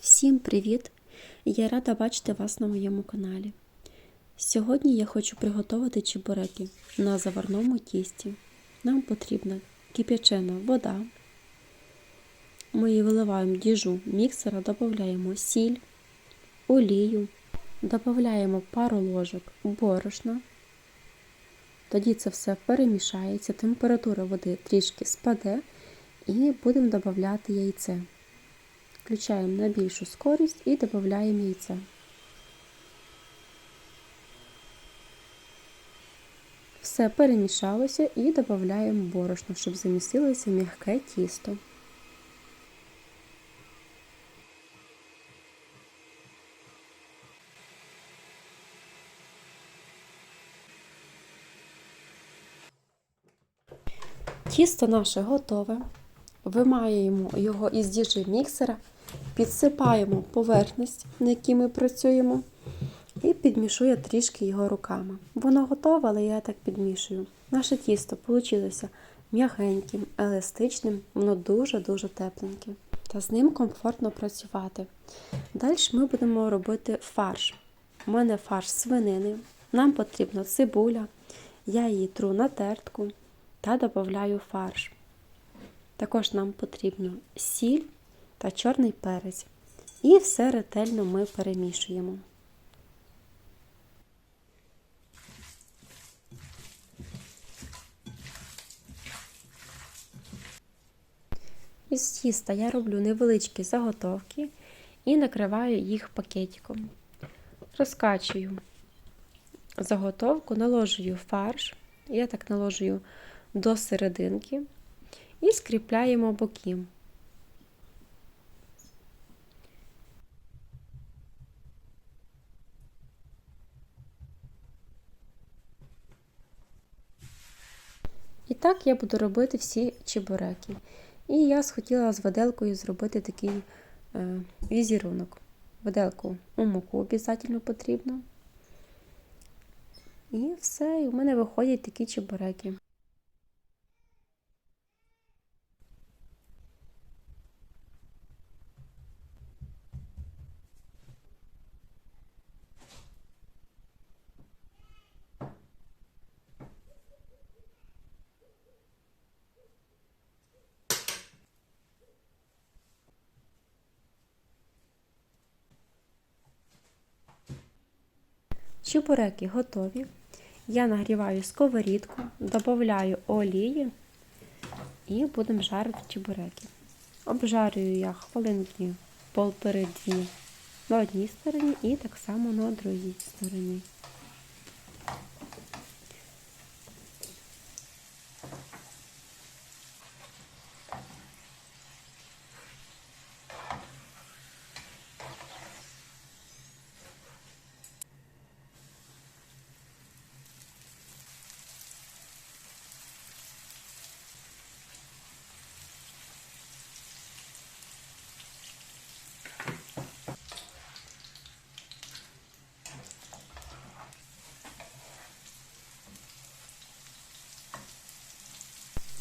Всім привіт! Я рада бачити вас на моєму каналі. Сьогодні я хочу приготувати чебуреки на заварному тісті. Нам потрібна кип'ячена вода. Ми її виливаємо в діжу міксера, додаємо сіль, олію, додаємо пару ложок борошна. Тоді це все перемішається, температура води трішки спаде і будемо додати яйце. Включаємо на більшу скорість і додаємо яйце. Все перемішалося і додаємо борошно, щоб замістилося м'яке тісто. Тісто наше готове. Вимаємо його із діжі міксера, підсипаємо поверхність, на якій ми працюємо, і підмішую трішки його руками. Воно готове, але я так підмішую. Наше тісто вийшло м'ягеньким, еластичним, воно дуже-дуже тепленьке. Та з ним комфортно працювати. Далі ми будемо робити фарш. У мене фарш свинини. Нам потрібна цибуля, я її тру на тертку та додаю фарш. Також нам потрібно сіль та чорний перець. І все ретельно ми перемішуємо. Із тіста я роблю невеличкі заготовки і накриваю їх пакетиком. Розкачую заготовку, наложую фарш, я так наложую до серединки і скріпляємо боки. І так я буду робити всі чебуреки. І я схотіла з виделкою зробити такий е, візерунок. Виделку у муку обов'язково потрібно. І все, і в мене виходять такі чебуреки. Чебуреки готові. Я нагріваю сковорідку, додаю олії і будемо жарити чебуреки. Обжарюю я хвилинки полтори-дві на одній стороні і так само на другій стороні.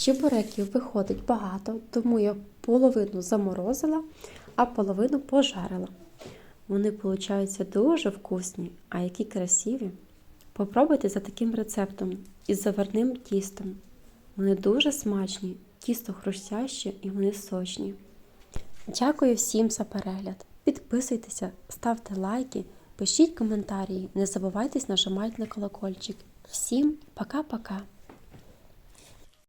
Чебуреків виходить багато, тому я половину заморозила, а половину пожарила. Вони получаються дуже вкусні, а які красиві. Попробуйте за таким рецептом із заварним тістом. Вони дуже смачні, тісто хрустяще і вони сочні. Дякую всім за перегляд. Підписуйтеся, ставте лайки, пишіть коментарі, не забувайте нажимати на колокольчик. Всім пока-пока!